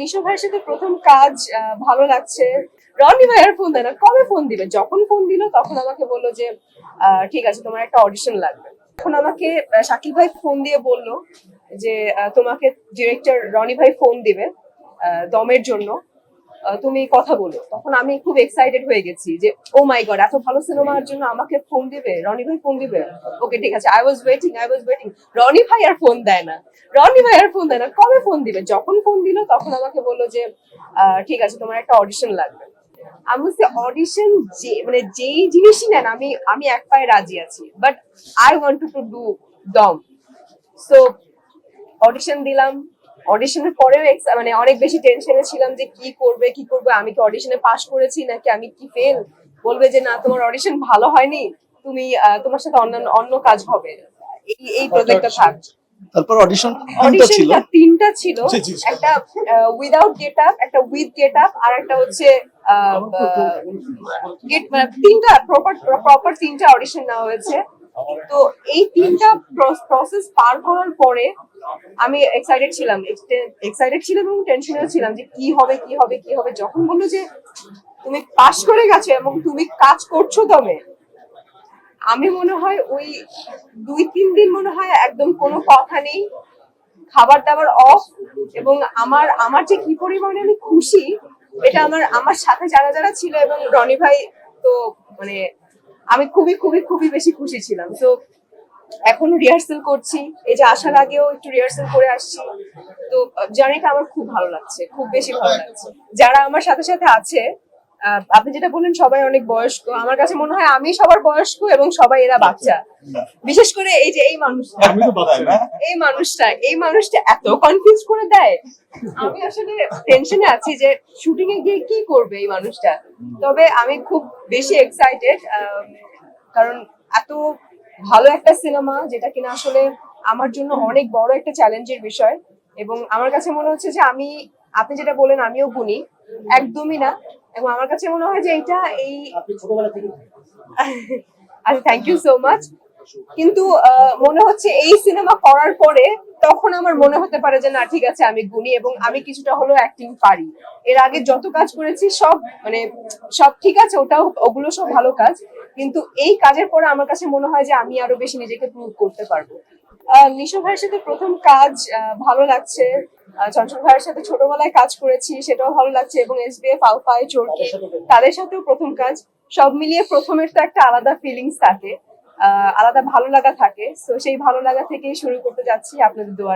নিশো ভাইয়ের সাথে প্রথম কাজ ভালো লাগছে। রনি ভাইয়ার ফোন দেয় না। কবে ফোন দিবে? যখন ফোন দিল, তখন আমাকে বলল যে ঠিক আছে, তোমার একটা অডিশন লাগবে। তখন আমাকে শাকিল ভাই ফোন দিয়ে বলল যে তোমাকে ডিরেক্টর রনি ভাই ফোন দিবে দমের জন্য। তুমি কথা বলো। তখন আমি খুব এক্সাইটেড হয়ে গেছি যে ও মাই গড এত ভালো সিনেমার জন্য আমাকে ফোন দিবে? রনি ভাই ফোন দিবে? ওকে ঠিক আছে I was waiting I was waiting Roni ভাই আর ফোন দেয় না। রনি ভাই আর ফোন দেয় না। কবে ফোন দিবে? যখন ফোন দিল, তখন আমাকে বলল যে ঠিক আছে, তোমার একটা অডিশন লাগবে। আমি বলছি অডিশন যে মানে যেই জিনিসই নেন, আমি আমি এক পায়ে রাজি আছি। But I want to do দম সো অডিশন দিলাম। অডিশনের পরেও মানে অনেক বেশি টেনশনে ছিলাম যে কি করবে কি করবে? আমি কি অডিশনে পাশ করেছি নাকি আমি কি ফেল বলবে যে না তোমার অডিশন ভালো হয়নি তুমি আহ, তোমার সাথে অন্যান্য অন্য কাজ হবে। এই এই প্রজেক্টটা থাক। তারপর অডিশন তিনটা ছিল? অডিশনটা তিনটা ছিল। একটা উইদাউট গেট আপ একটা উইথ গেট আপ আর একটা হচ্ছে গেট মানে তিনটা প্রপার প্রপার তিনটা অডিশন নেওয়া হয়েছে। তো এই তিনটা প্রসেস পার করার পরে আমি এক্সাইটেড ছিলাম। এক্সাইটেড ছিলাম এবং টেনশনেও ছিলাম যে কি হবে কি হবে কি হবে। যখন বলল যে তুমি পাস করে গেছো এবং তুমি কাজ করছ তবে, আমি মনে হয় ওই দুই, তিন দিন মনে হয় একদম কোনো কথা নেই, খাবার দাবার অফ এবং আমার আমার যে কি পরিমাণে আমি খুশি, এটা আমার আমার সাথে যারা যারা ছিল এবং রনি ভাই তো মানে আমি খুবই খুবই খুবই বেশি খুশি ছিলাম। তো এখনও রিহার্সেল করছি। এই যে আসার আগেও একটু রিহার্সেল করে আসছি। তো জার্নিটা আমার খুব ভালো লাগছে। খুব বেশি ভালো লাগছে। যারা আমার সাথে সাথে আছে আপনি যেটা বললেন সবাই অনেক বয়স্ক। আমার কাছে মনে হয় আমি সবার বয়স্ক এবং সবাই এরা বাচ্চা। বিশেষ করে এই যে এই মানুষটা। এই মানুষটা এই মানুষটা এত কনফিউজ করে দেয়। আমি আসলে টেনশনে আছি যে শুটিং এ গিয়ে কি করবে এই মানুষটা। তবে আমি খুব বেশি এক্সাইটেড কারণ এত ভালো একটা সিনেমা যেটা কিনা আসলে আমার জন্য অনেক বড় একটা চ্যালেঞ্জের বিষয়। এবং আমার কাছে মনে হচ্ছে যে আমি আপনি যেটা বলেন আমিও গুনি একদমই না। এবং আমার কাছে মনে হয় যে এটা এই আচ্ছা থ্যাংক ইউ সো মাচ কিন্তু মনে হচ্ছে এই সিনেমা করার পরে তখন আমার মনে হতে পারে যে না ঠিক আছে আমি গুণী এবং আমি কিছুটা হলেও অ্যাক্টিং পারি। এর আগে যত কাজ করেছি সব মানে সব ঠিক আছে ওটাও ওগুলো সব ভালো কাজ। কিন্তু এই কাজের পরে আমার কাছে মনে হয় যে আমি আরও বেশি নিজেকে প্রুভ করতে পারব। আহ, নিশো ভাইয়ের সাথে প্রথম কাজ আহ, ভালো লাগছে। চঞ্চল ভাইয়ের সাথে ছোটবেলায় কাজ করেছি সেটাও ভালো লাগছে এবং এস এসবিএফ আলফায় চোরকি তাদের সাথেও প্রথম কাজ সব মিলিয়ে প্রথমের তো একটা আলাদা ফিলিংস থাকে আহ, আলাদা ভালো লাগা থাকে। তো সেই ভালো লাগা থেকেই শুরু করতে যাচ্ছি আপনাদের দোয়া